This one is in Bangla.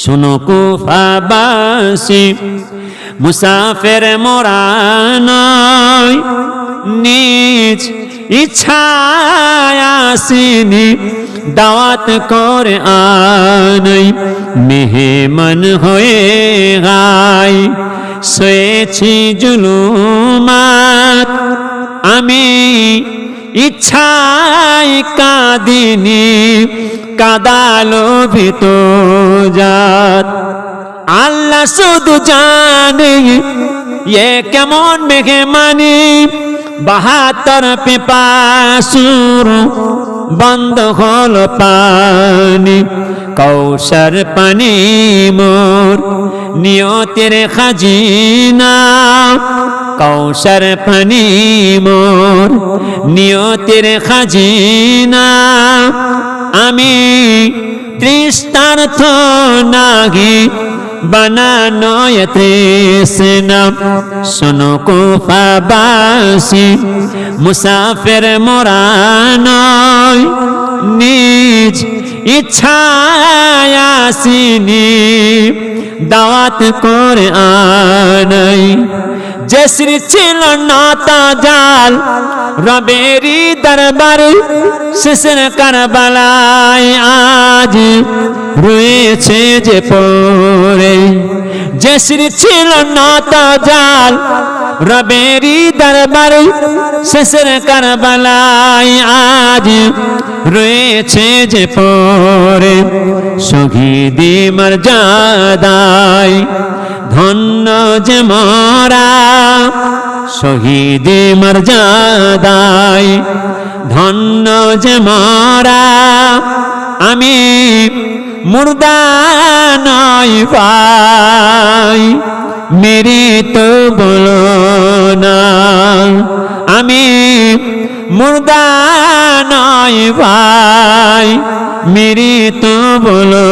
শুনো কুফাবাসী, মুসাফের মোরা নয়, নিজ ইচ্ছায় আসিনি, দাওয়াত করে আনই, মেহমান হয়ে গাই শুয়েছি জুলুমাত, আমি ইচ্ছাই কাঁদিনি কাদালো ভিতর জাত। আল্লাহ শুধু জানে এ কেমন মেঘে মানি বাহাত্তর পেপাসুর বন্ধ হল পানি। কৌশর পানি মোর নিয়তের খাজিনা। কৌশর পানি মোর, নিয়তের খাজিনা। আমি তৃষ্ণার্থ নাগি বানানো তৃষ্ণা। শোনো কুফাবাসী, মুসাফের মোরা নয় নিজ ইচ্ছায় আসিনি, দাওয়াত করে আনাই। শ্রী ছিল নাতা জাল রবেরি দরবারে শেষের কারবালায় আজ রয়েছে যে পরে শ্রী ছিল নাতা জাল রবেরি দরবারে শেষের কারবালায় আজ রয়েছে যে পরে শহীদি মর্যাদায় ধন্য যে মরা শহীদি মর্যাদায়, ধন্য যে মরা, আমি মুর্দা নয় পাই মেরি তো বলো আমি মুর্দা নয় ভাই মেরি তো বলো